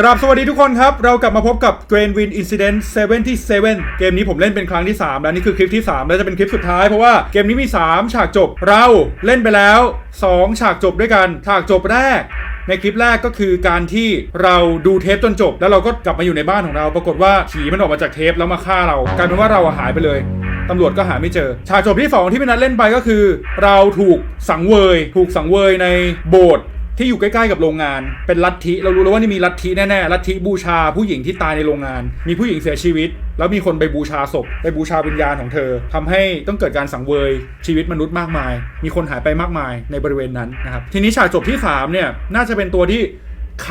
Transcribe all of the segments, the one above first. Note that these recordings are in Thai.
กราบสวัสดีทุกคนครับ เรากลับมาพบกับ Grain Win Incident 77 เกมนี้ผมเล่นเป็นครั้งที่ 3 แล้วนี่คือคลิปที่ 3 แล้วจะเป็นคลิปสุดท้ายเพราะว่าเกมนี้มี 3 ฉากจบเราเล่นไปแล้ว 2 ฉากจบด้วยกัน ฉากจบแรกในคลิปแรกก็คือการที่เราดูเทปจนจบ แล้วเราก็กลับมาอยู่ในบ้านของเรา ปรากฏว่าผีมันออกมาจากเทปแล้วมาฆ่าเรากลายเป็นว่าเราหายไปเลยตำรวจก็หาไม่เจอ ฉากจบที่ 2 ที่พี่นัทเล่นไปก็คือ เราถูกสังเวย ถูกสังเวยในโบสถ์ ที่อยู่ใกล้ๆกับโรงงาน เป็นลัทธิเรารู้แล้วว่านี่มีลัทธิแน่ๆลัทธิบูชาผู้หญิงที่ตายในโรงงาน มีผู้หญิงเสียชีวิต แล้วมีคนไปบูชาศพไปบูชาวิญญาณของเธอทำให้ต้องเกิดการสังเวยชีวิตมนุษย์มากมาย มีคนหายไปมากมายในบริเวณนั้นนะครับทีนี้ฉากจบที่สามเนี่ยน่าจะเป็นตัวที่ไข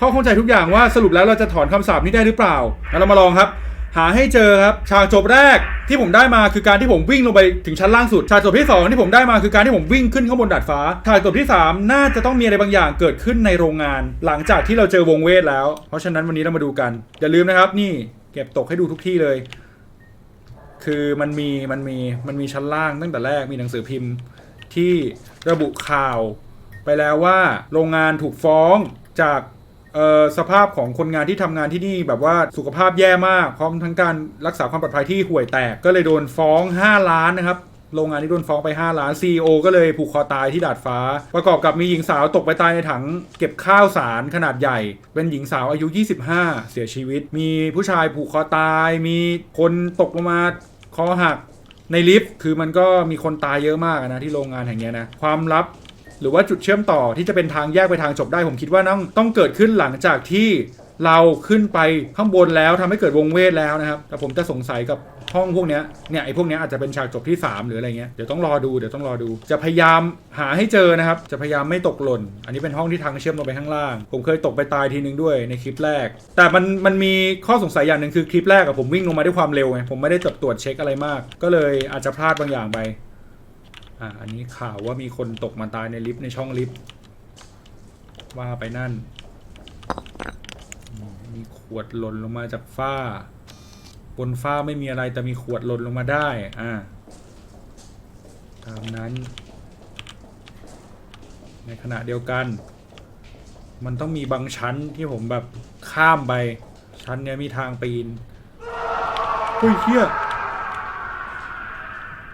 ข้อข้องใจทุกอย่างว่าสรุปแล้วเราจะถอนคำสาปนี้ได้หรือเปล่าเรามาลองครับ หาให้เจอครับฉากจบแรกที่ผมได้มาคือการที่ผมวิ่งลงไปถึงชั้นล่างสุดฉากจบที่ 2 ที่ผมได้มาคือการที่ผมวิ่งขึ้นข้างบนดาดฟ้าฉากจบที่ 3 น่าจะต้องมีอะไรบางอย่างเกิดขึ้นในโรงงาน หลังจากที่เราเจอวงเวทแล้ว เพราะฉะนั้นวันนี้เรามาดูกัน อย่าลืมนะครับ นี่เก็บตกให้ดูทุกที่เลย คือมันมีมันมีมันมีชั้นล่างตั้งแต่แรกมีหนังสือพิมพ์ที่ระบุข่าว ไปแล้วว่าโรงงานถูกฟ้องจาก สภาพของคนงานที่ทำงานที่นี่แบบว่าสุขภาพแย่มากพร้อมทั้งการรักษาความปลอดภัยที่ห่วยแตกก็เลยโดนฟ้อง 5 ล้านนะครับโรงงานที่โดนฟ้องไป 5 ล้าน CEO ก็เลยผูกคอตายที่ดาดฟ้า ประกอบกับมีหญิงสาวตกไปตายในถังเก็บข้าวสารขนาดใหญ่ เป็นหญิงสาวอายุ 25 เสียชีวิต มีผู้ชายผูกคอตาย มีคนตกลงมาคอหักในลิฟต์ คือมันก็มีคนตายเยอะมากนะที่โรงงานแห่งนี้นะ ความลับ หรือว่าจุดเชื่อมต่อที่จะเป็นทางแยกไปทางจบได้ผมคิดว่าต้องต้องเกิดขึ้นหลังจากที่เราขึ้นไปข้างบนแล้วทำให้เกิดวงเวทแล้วนะครับ แต่ผมจะสงสัยกับห้องพวกนี้เนี่ยไอ้พวกนี้อาจจะเป็นฉากจบที่ 3 หรืออะไรเงี้ยเดี๋ยวต้องรอดูเดี๋ยวต้องรอดู จะพยายามหาให้เจอนะครับ จะพยายามไม่ตกหล่น อันนี้เป็นห้องที่ทางเชื่อมลงไปข้างล่าง ผมเคยตกไปตายทีนึงด้วยในคลิปแรก แต่มันมันมีข้อสงสัยอย่างหนึ่งคือคลิปแรกอะผมวิ่งลงมาด้วยความเร็วไงผมไม่ได้ตรวจเช็คอะไรมาก ก็เลยอาจจะพลาดบางอย่างไป อ่าอันนี้ข่าวว่ามีคนตกมาตายในลิฟต์ในช่องลิฟต์ว่าไปนั่น มีขวดหล่นลงมาจากฝ้า บนฝ้าไม่มีอะไรแต่มีขวดหล่นลงมาได้ อ่าตามนั้น ในขณะเดียวกัน มันต้องมีบางชั้นที่ผมแบบข้ามไป ชั้นเนี้ยมีทางปีนเฮ้ยเฮีย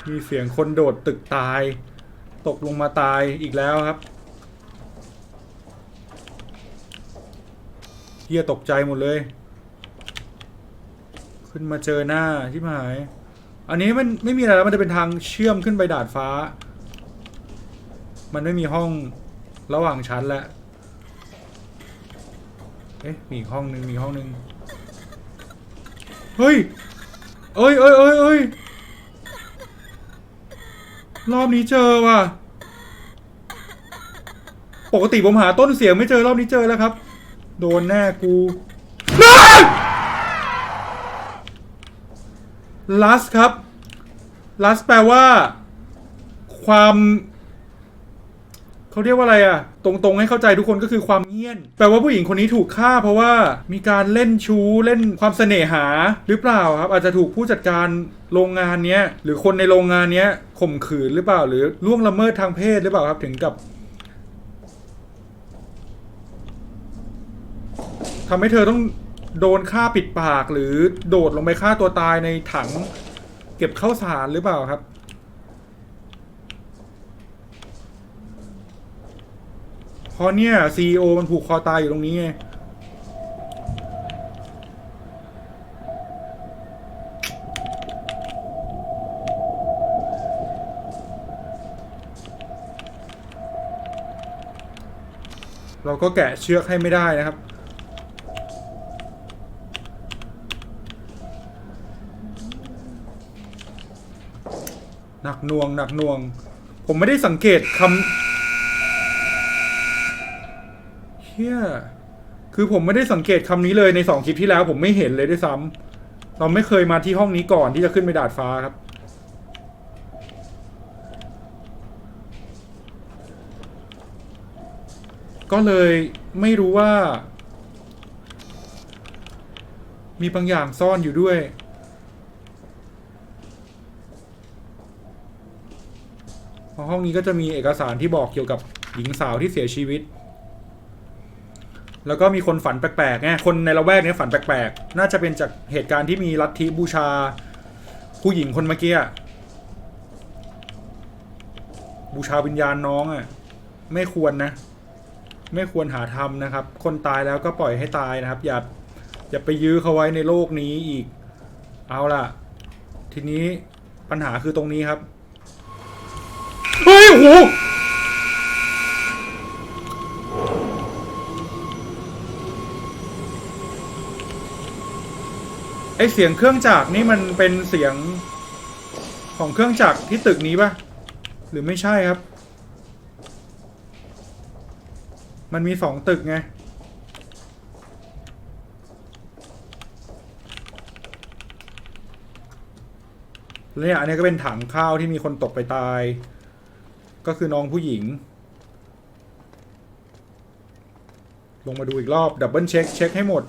มีเสียงคนโดดตึกตาย ตกลงมาตายอีกแล้วครับเฮียตกใจหมดเลย ขึ้นมาเจอหน้าชิบหาย อันนี้มันไม่มีอะไรแล้วมันจะเป็นทางเชื่อมขึ้นไปดาดฟ้า มันไม่มีห้องระหว่างชั้นแล้วเอ๊ะมีห้องหนึ่งมีห้องหนึ่งเฮ้ยเอ้ยเอ้ยเอ้ยเอ้ย รอบนี้เจอว่ะ ปกติผมหาต้นเสียงไม่เจอรอบนี้เจอแล้วครับ โดนแน่กูลัสครับลัสแปลว่า ความ เขาเรียกว่าอะไรอะตรงๆให้เข้าใจทุกคนก็คือความเงียน แปลว่าผู้หญิงคนนี้ถูกฆ่าเพราะว่ามีการเล่นชู้เล่นความเสน่หาหรือเปล่าครับ อาจจะถูกผู้จัดการโรงงานเนี้ยหรือคนในโรงงานเนี้ยข่มขืนหรือเปล่า หรือล่วงละเมิดทางเพศหรือเปล่าครับถึงกับทำให้เธอต้องโดนฆ่าปิดปากหรือโดดลงไปฆ่าตัวตายในถัง เก็บข้าวสารหรือเปล่าครับ เพ ราะเนี่ยซีอมันผูกคอตายอยู่ตรงนี้ไงเราก็แกะเชือกให้ไม่ได้นะครับ หนักหน่วงหนักหน่วง ผมไม่ได้สังเกตคำ เฮียคือผมไม่ได้สังเกตคำนี้เลยในสองคลิปที่แล้ว ผมไม่เห็นเลยด้วยซ้ำเราไม่เคยมาที่ห้องนี้ก่อนที่จะขึ้นไปดาดฟ้าครับ ก็เลยไม่รู้ว่า มีบางอย่างซ่อนอยู่ด้วยห้องนี้ก็จะมีเอกสารที่บอกเกี่ยวกับหญิงสาวที่เสียชีวิต แล้วก็มีคนฝันแปลกๆไงคนในละแวกเนี้ยฝันแปลกๆ น่าจะเป็นจากเหตุการณ์ที่มีลัทธิบูชา ผู้หญิงคนเมื่อกี้อะบูชาวิญญาณน้องอะ่ะ ไม่ควรนะ ไม่ควรหาทำนะครับ คนตายแล้วก็ปล่อยให้ตายนะครับ อย่าอย่าไปยื้อเขาไว้ในโลกนี้อีก เอาล่ะ ทีนี้ปัญหาคือตรงนี้ครับ เฮ้ยโอ้โห อเสียงเครื่องจักรนี่มันเป็นเสียงของเครื่องจักรที่ตึกนี้ปะหรือไม่ใช่ครับ มันมีสองตึกไงแล้วเนี่ยอันนี้ก็เป็นถังข้าวที่มีคนตกไปตาย ก็คือน้องผู้หญิง ลงมาดูอีกรอบ ดับเบิลเช็คเช็คให้หมด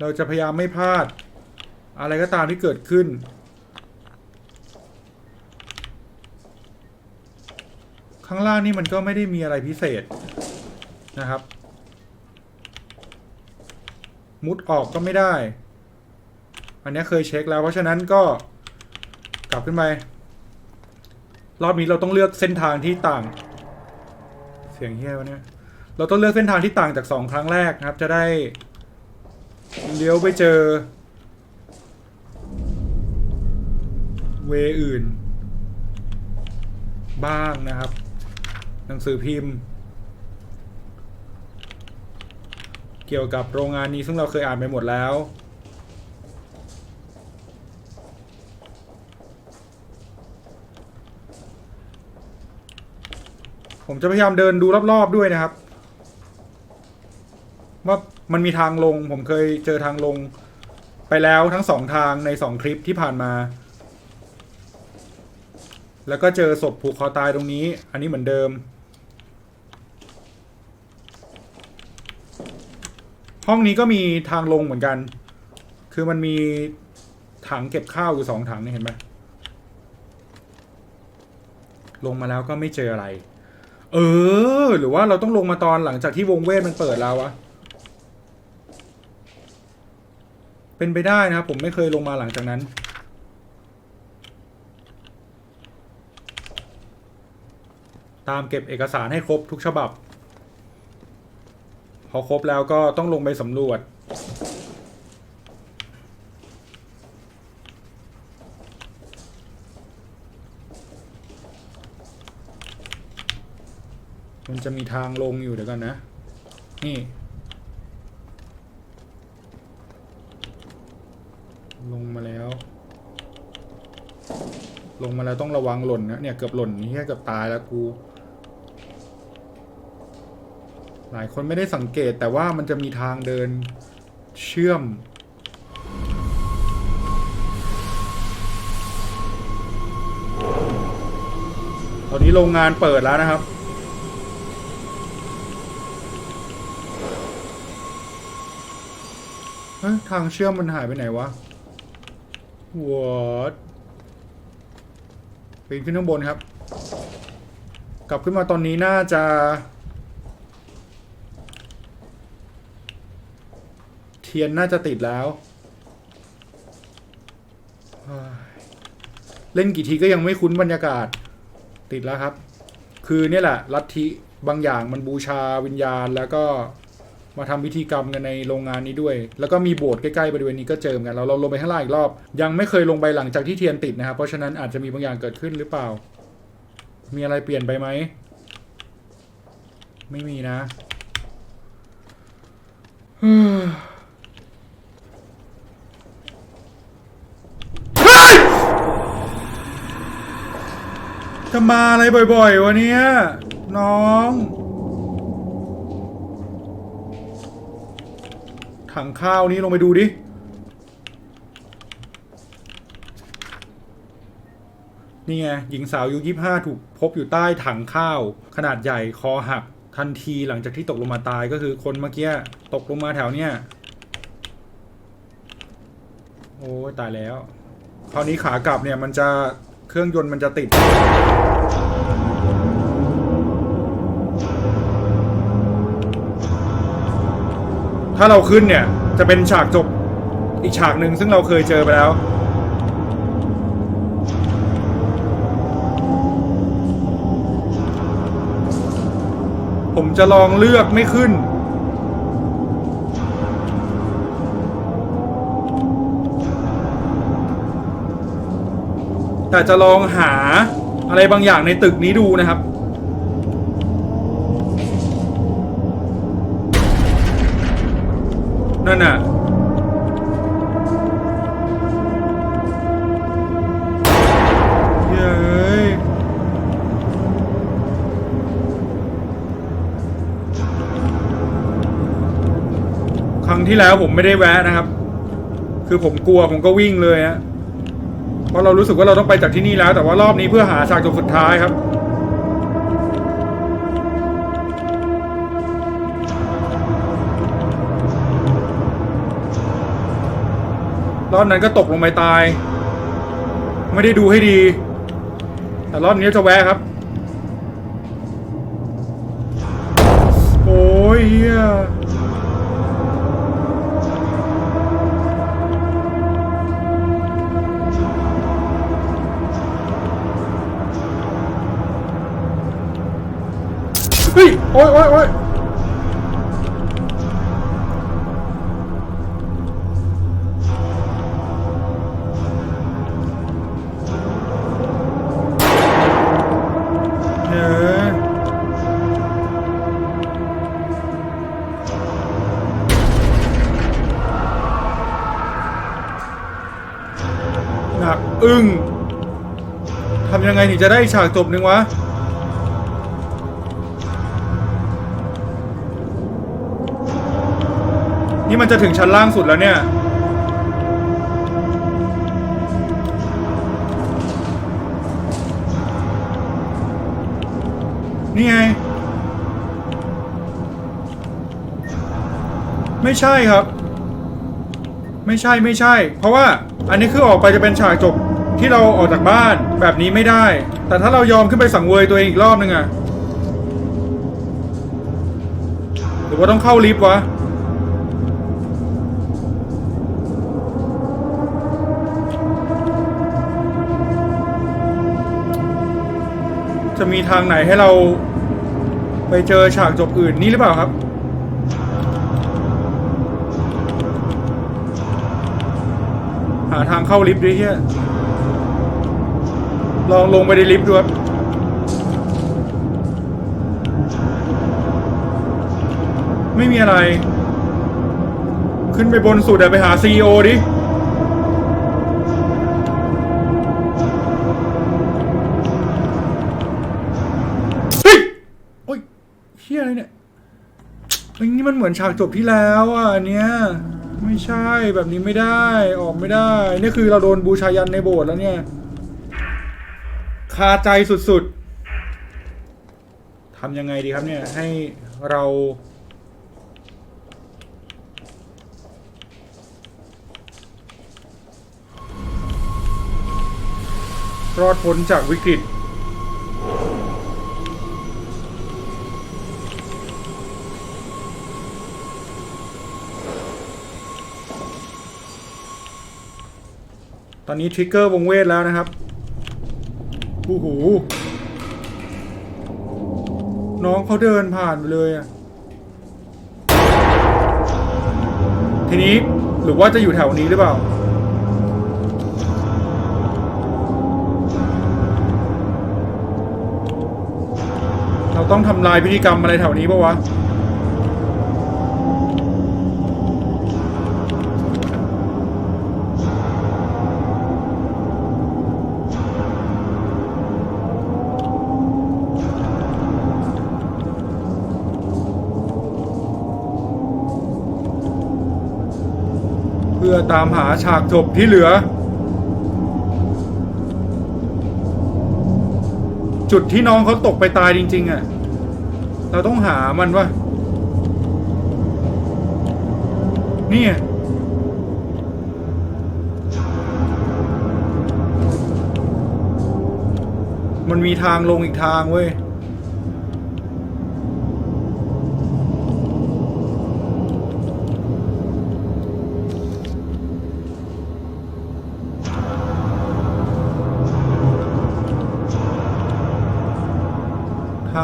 เราจะพยายามไม่พลาด อะไรก็ตามที่เกิดขึ้น ข้างล่างนี่มันก็ไม่ได้มีอะไรพิเศษนะครับ มุดออกก็ไม่ได้ อันนี้เคยเช็คแล้ว เพราะฉะนั้นก็กลับขึ้นไปรอบนี้เราต้องเลือกเส้นทางที่ต่าง เสียงเฮี้ยวะเนี่ยเราต้องเลือกเส้นทางที่ต่างจากสองครั้งแรกนะครับ จะได้เลี้ยวไปเจอ เวอื่น บ้างนะครับ หนังสือพิมพ์ เกี่ยวกับโรงงานนี้ซึ่งเราเคยอ่านไปหมดแล้วผมจะพยายามเดินดูรอบๆด้วยนะครับ ว่ามันมีทางลง ผมเคยเจอทางลงไปแล้วทั้งสองทางในสองคลิปที่ผ่านมา แล้วก็เจอศพผูกคอตายตรงนี้ อันนี้เหมือนเดิม ห้องนี้ก็มีทางลงเหมือนกัน คือมันมีถังเก็บข้าวอยู่สองถังนี่เห็นไหมลงมาแล้วก็ไม่เจออะไร เออ หรือว่าเราต้องลงมาตอนหลังจากที่วงเวทมันเปิดแล้ววะ เป็นไปได้นะครับผมไม่เคยลงมาหลังจากนั้น ตามเก็บเอกสารให้ครบทุกฉบับ พอครบแล้วก็ต้องลงไปสำรวจ มันจะมีทางลงอยู่เดี๋ยวกันนะ นี่ ลงมาแล้ว ลงมาแล้วต้องระวังหล่นนะเนี่ยเกือบหล่นนี่เกือบตายแล้วกู หลายคนไม่ได้สังเกตแต่ว่ามันจะมีทางเดินเชื่อม ตอนนี้โรงงานเปิดแล้วนะครับ ทางเชื่อมมันหายไปไหนวะ What ปีนขึ้นข้างบนครับ กลับขึ้นมาตอนนี้น่าจะ ทียนน่าจะติดแล้ว เล่นกี่ทีก็ยังไม่คุ้นบรรยากาศ ติดแล้วครับ คือเนี่ยแหละลัทธิบางอย่างมันบูชาวิญญาณแล้วก็มาทำพิธีกรรมกันในโรงงานนี้ด้วย แล้วก็มีโบสถ์ใกล้ๆบริเวณนี้ก็เจอเหมอนกันเราเราลงไปข้างล่างอีกรอบ ยังไม่เคยลงไปหลังจากที่เทียนติดนะครับ เพราะฉะนั้นอาจจะมีบางอย่างเกิดขึ้นหรือเปล่า มีอะไรเปลี่ยนไปไหม ไม่มีนะ จะมาอะไรบ่อยๆวะเนี่ยน้องถังข้าวนี้ลงไปดูดิ นี่ไงหญิงสาวอายุยี่ห้าถูกพบอยู่ใต้ถังข้าว ขนาดใหญ่คอหักทันทีหลังจากที่ตกลงมาตายก็คือคนเมื่อกี้ตกลงมาแถวเนี้ยโอ้ตายแล้ว คราวนี้ขากลับเนี่ยมันจะเครื่องยนต์มันจะติด ถ้าเราขึ้นเนี่ย จะเป็นฉากจบอีกฉากหนึ่งซึ่งเราเคยเจอไปแล้ว ผมจะลองเลือกไม่ขึ้น แต่จะลองหาอะไรบางอย่างในตึกนี้ดูนะครับ นั่นน่ะเย้ยครั้งที่แล้วผมไม่ได้แวะนะครับ คือผมกลัวผมก็วิ่งเลยฮะเพราะเรารู้สึกว่าเราต้องไปจากที่นี่แล้ว แต่ว่ารอบนี้เพื่อหาฉากจบสุดท้ายครับ รอบนั้นก็ตกลงไปตาย ไม่ได้ดูให้ดี แต่รอบนี้จะแวะครับ โอ้ยเฮียเฮ้ย โอ้ยโอ้ยโอ้ย อึ้งทำยังไงถึงจะได้ฉากจบหนึ่งวะ นี่มันจะถึงชั้นล่างสุดแล้วเนี่ย นี่ไง ไม่ใช่ครับ ไม่ใช่ไม่ใช่ เพราะว่าอันนี้คือออกไปจะเป็นฉากจบ ที่เราออกจากบ้านแบบนี้ไม่ได้ แต่ถ้าเรายอมขึ้นไปสังเวยตัวเองอีกรอบนึงอะหรือว่าต้องเข้าลิฟต์วะจะมีทางไหนให้เราไปเจอฉากจบอื่นนี่หรือเปล่าครับ หาทางเข้าลิฟต์ดิเฮีย ลองลงไปในลิฟต์ดูครับไม่มีอะไร ขึ้นไปบนสุดไปหาซีอดิ เฮ้ย โอ้ยเฮียอะไรเนี่ยนี่มันเหมือนฉากจบที่แล้วอะอันเนี้ยไม่ใช่แบบนี้ไม่ได้ออกไม่ได้ นี่คือเราโดนบูชายันในโบสถ์แล้วเนี่ย คาใจสุดๆทำยังไงดีครับเนี่ยให้เรารอดพ้นจากวิกฤต ตอนนี้ทริกเกอร์วงเวทแล้วนะครับ อ้โห น้องเขาเดินผ่านไปเลยอะทีนี้หรือว่าจะอยู่แถวนี้หรือเปล่า เราต้องทำลายพิธีกรรมอะไรแถวนี้ปะวะ อตามหาฉากจบที่เหลือ จุดที่น้องเขาตกไปตายจริง ๆอะ เราต้องหามันวะนี่มันมีทางลงอีกทางเว้ย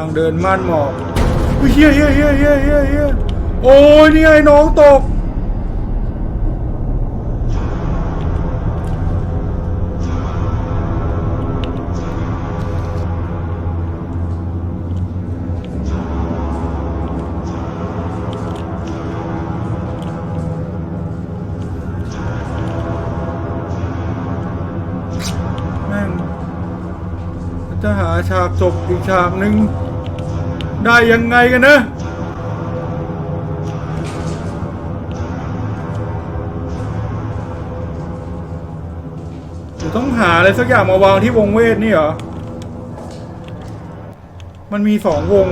างเดินม่านหมอกเฮ้ยเฮียเฮียเฮียเฮียเฮียเฮียโอ้ยนี่ไงน้องตก แม่งจะหาฉากจบอีกฉากหนึ่ง ได้ยังไงกันนะจะต้องหาอะไรสักอย่างมาวางที่วงเวทนี่เหรอ มันมีสองวง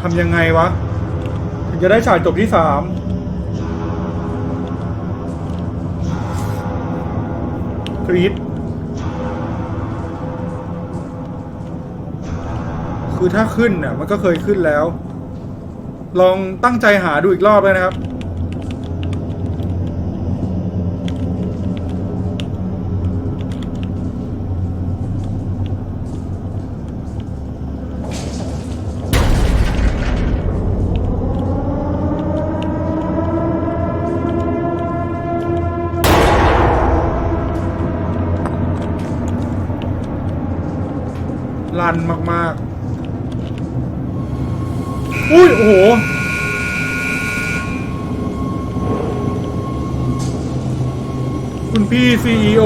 ทำยังไงวะ จะได้ฉากจบที่สามกรีดคือถ้าขึ้นเนี่ยมันก็เคยขึ้นแล้ว ลองตั้งใจหาดูอีกรอบเลยนะครับ ลันมากๆ อุ้ย โอ้โห คุณพี่ซีอ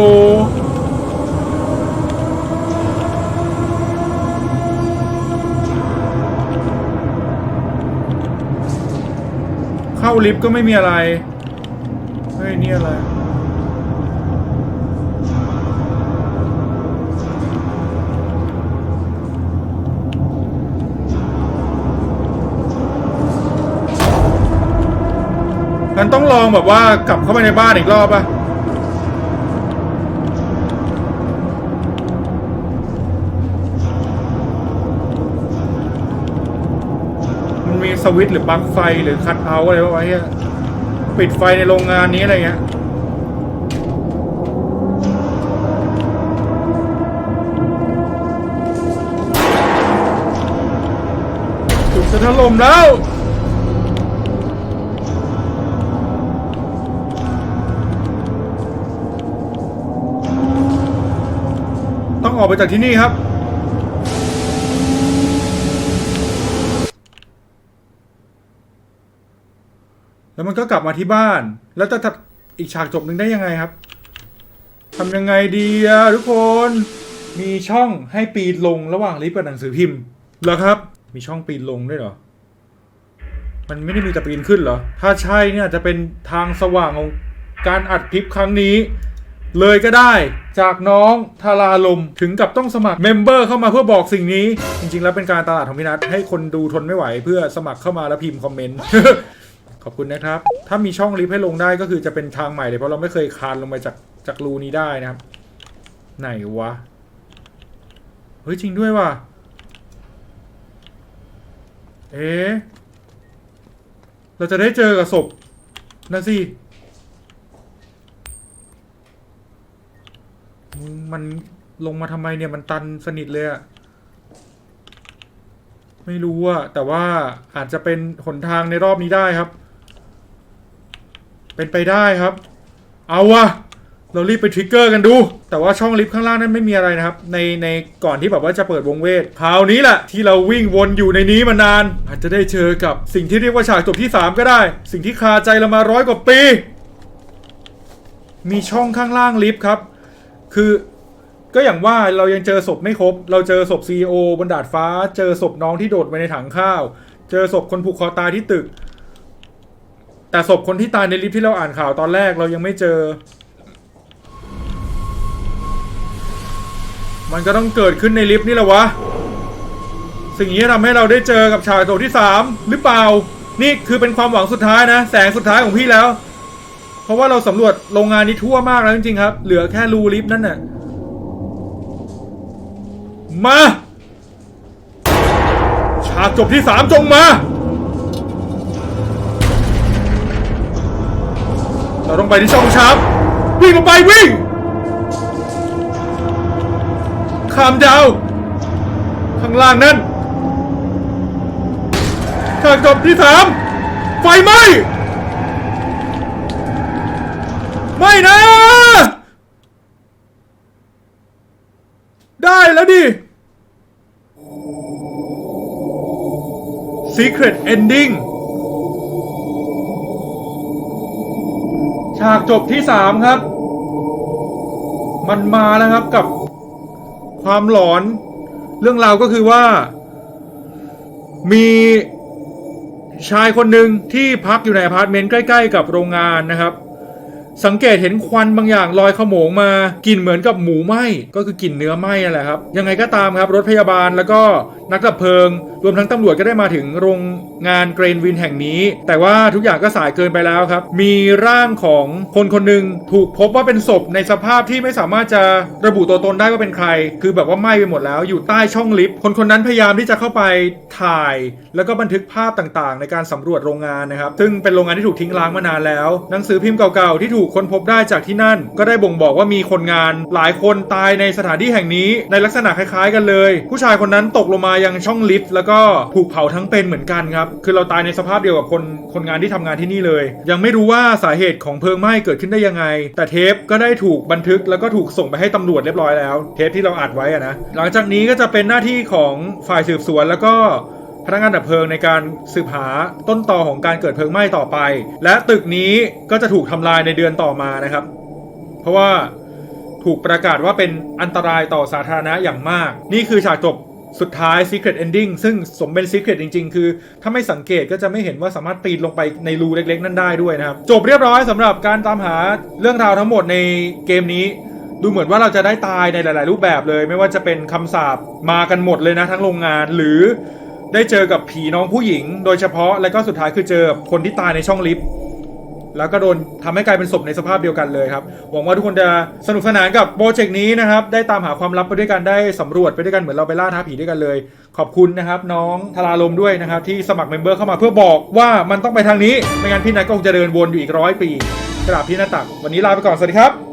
เข้าลิฟต์ก็ไม่มีอะไร เฮ้ย นี่อะไร งั้นต้องลองแบบว่ากลับเข้าไปในบ้านอีกรอบป่ะมันมีสวิตช์หรือปลั๊กไฟหรือคัทเอาท์อะไรวะเฮียปิดไฟในโรงงานนี้อะไรเงี้ยถูกจะถล่มแล้ว ออกไปจากที่นี่ครับ แล้วมันก็กลับมาที่บ้าน แล้วจะทัดอีกฉากจบหนึ่งได้ยังไงครับทำยังไงดีอะทุกคน มีช่องให้ปีนลงระหว่างลิฟต์กับหนังสือพิมพ์เหรอครับ มีช่องปีนลงด้วยเหรอ มันไม่ได้มีแต่ปีนขึ้นเหรอ ถ้าใช่เนี่ยจะเป็นทางสว่างของการอัดคลิปครั้งนี้ เลยก็ได้จากน้องทาราลมถึงกับต้องสมัครเมมเบอร์เข้ามาเพื่อบอกสิ่งนี้ จริง ๆ แล้วเป็นการตลาดของพี่นัทให้คนดูทนไม่ไหวเพื่อสมัครเข้ามาแล้วพิมพ์คอมเมนต์ขอบคุณนะครับ ถ้ามีช่องลิฟต์ให้ลงได้ก็คือจะเป็นทางใหม่เลยเพราะเราไม่เคยคานลงไปจากจากรูนี้ได้นะครับ ไหนวะเฮ้ยจริงด้วยว่ะเอ๊เราจะได้เจอกับศพนะสิ มันลงมาทำไมเนี่ยมันตันสนิทเลยอะไม่รู้อะแต่ว่าอาจจะเป็นหนทางในรอบนี้ได้ครับ เป็นไปได้ครับ เอาวะเรารีบไปทริกเกอร์กันดู แต่ว่าช่องลิฟต์ข้างล่างนั้นไม่มีอะไรนะครับ ในในก่อนที่แบบว่าจะเปิดวงเวทคราวนี้แหละที่เราวิ่งวนอยู่ในนี้มานาน อาจจะได้เจอกับสิ่งที่เรียกว่าฉากจบที่ 3 ก็ได้ สิ่งที่คาใจเรามาร้อยกว่าปี มีช่องข้างล่างลิฟต์ครับ คือก็อย่างว่าเรายังเจอศพไม่ครบ เราเจอศพซีอบนดาดฟ้า เจอศพน้องที่โดดไปในถังข้าว เจอศพคนผูกคอตายที่ตึก แต่ศพคนที่ตายในลิฟที่เราอ่านข่าวตอนแรกเรายังไม่เจอ มันก็ต้องเกิดขึ้นในลิฟต์นี่แหละวะ สิ่งนี้ทำให้เราได้เจอกับฉากจบที่สามหรือเปล่า นี่คือเป็นความหวังสุดท้ายนะ แสงสุดท้ายของพี่แล้ว เพราะว่าเราสำรวจโรงงานนี้ทั่วมากแล้วจริงๆครับ เหลือแค่รูลิฟต์นั่นน่ะ มา ฉากจบที่สามจงมา เราต้องไปที่ช่องชาร์ปวิ่งลงไปวิ่งคามดาว ข้างล่างนั่นฉากจบที่สามไฟไหม้ ไม่นะ ได้แล้วดิ Secret Ending ฉากจบที่สามครับ มันมาแล้วครับกับความหลอน เรื่องราวก็คือว่า มีชายคนหนึ่งที่พักอยู่ในอพาร์ตเมนต์ใกล้ ๆ กับโรงงานนะครับ สังเกตเห็นควันบางอย่างลอยขโมงมากลิ่นเหมือนกับหมูไหม้ก็คือกลิ่นเนื้อไหม้นั่นแหละครับยังไงก็ตามครับรถพยาบาลแล้วก็นักดับเพลิง รวมทั้งตำรวจก็ได้มาถึงโรงงานเกรนวินแห่งนี้ แต่ว่าทุกอย่างก็สายเกินไปแล้วครับ มีร่างของคนคนหนึ่งถูกพบว่าเป็นศพในสภาพที่ไม่สามารถจะระบุตัวตนได้ว่าเป็นใคร คือแบบว่าไหม้ไปหมดแล้ว อยู่ใต้ช่องลิฟต์คนคนนั้นพยายามที่จะเข้าไปถ่าย แล้วก็บันทึกภาพต่างๆ ในการสำรวจโรงงานนะครับ ซึ่งเป็นโรงงานที่ถูกทิ้งร้างมานานแล้ว หนังสือพิมพ์เก่าๆที่ถูกค้นพบได้จากที่นั่น ก็ได้บ่งบอกว่ามีคนงาน หลายคนตายในสถานที่แห่งนี้ ในลักษณะคล้ายๆ กันเลย ผู้ชายคนนั้นตกลงมายังช่องลิฟต์แล้วก็ถูกเผาทั้งเป็นเหมือนกันครับ คือเราตายในสภาพเดียวกับคนคนงานที่ทำงานที่นี่เลย ยังไม่รู้ว่าสาเหตุของเพลิงไหม้เกิดขึ้นได้ยังไง แต่เทปก็ได้ถูกบันทึกแล้วก็ถูกส่งไปให้ตำรวจเรียบร้อยแล้ว เทปที่เราอัดไว้อะนะ หลังจากนี้ก็จะเป็นหน้าที่ของฝ่ายสืบสวนแล้วก็พนักงานดับเพลิงในการสืบหาต้นตอของการเกิดเพลิงไหม้ต่อไป และตึกนี้ก็จะถูกทำลายในเดือนต่อมานะครับ เพราะว่าถูกประกาศว่าเป็นอันตรายต่อสาธารณะอย่างมาก นี่คือฉากจบ สุดท้าย Secret Ending ซึ่งสมเป็น Secret จริง ๆ คือ ถ้าไม่สังเกตก็จะไม่เห็นว่าสามารถปีนลงไปในรูเล็ก ๆ นั่นได้ด้วยนะครับ จบเรียบร้อยสำหรับการตามหาเรื่องราวทั้งหมดในเกมนี้ ดูเหมือนว่าเราจะได้ตายในหลาย ๆ รูปแบบเลย ไม่ว่าจะเป็นคำสาปมากันหมดเลยนะทั้งโรงงานหรือได้เจอกับผีน้องผู้หญิง โดยเฉพาะแล้วก็สุดท้ายคือเจอคนที่ตายในช่องลิฟต์ แล้วก็โดนทำให้กลายเป็นศพในสภาพเดียวกันเลยครับ หวังว่าทุกคนจะสนุกสนานกับโปรเจกต์นี้นะครับ ได้ตามหาความลับไปด้วยกัน ได้สำรวจไปด้วยกัน เหมือนเราไปล่าท้าผีด้วยกันเลย ขอบคุณนะครับ น้องทาราลมด้วยนะครับ ที่สมัครเมมเบอร์เข้ามาเพื่อบอกว่ามันต้องไปทางนี้ ไม่งั้นพี่นัทก็คงจะเดินวนอยู่อีกร้อยปีกราบพี่หน้าตัก วันนี้ลาไปก่อน สวัสดีครับ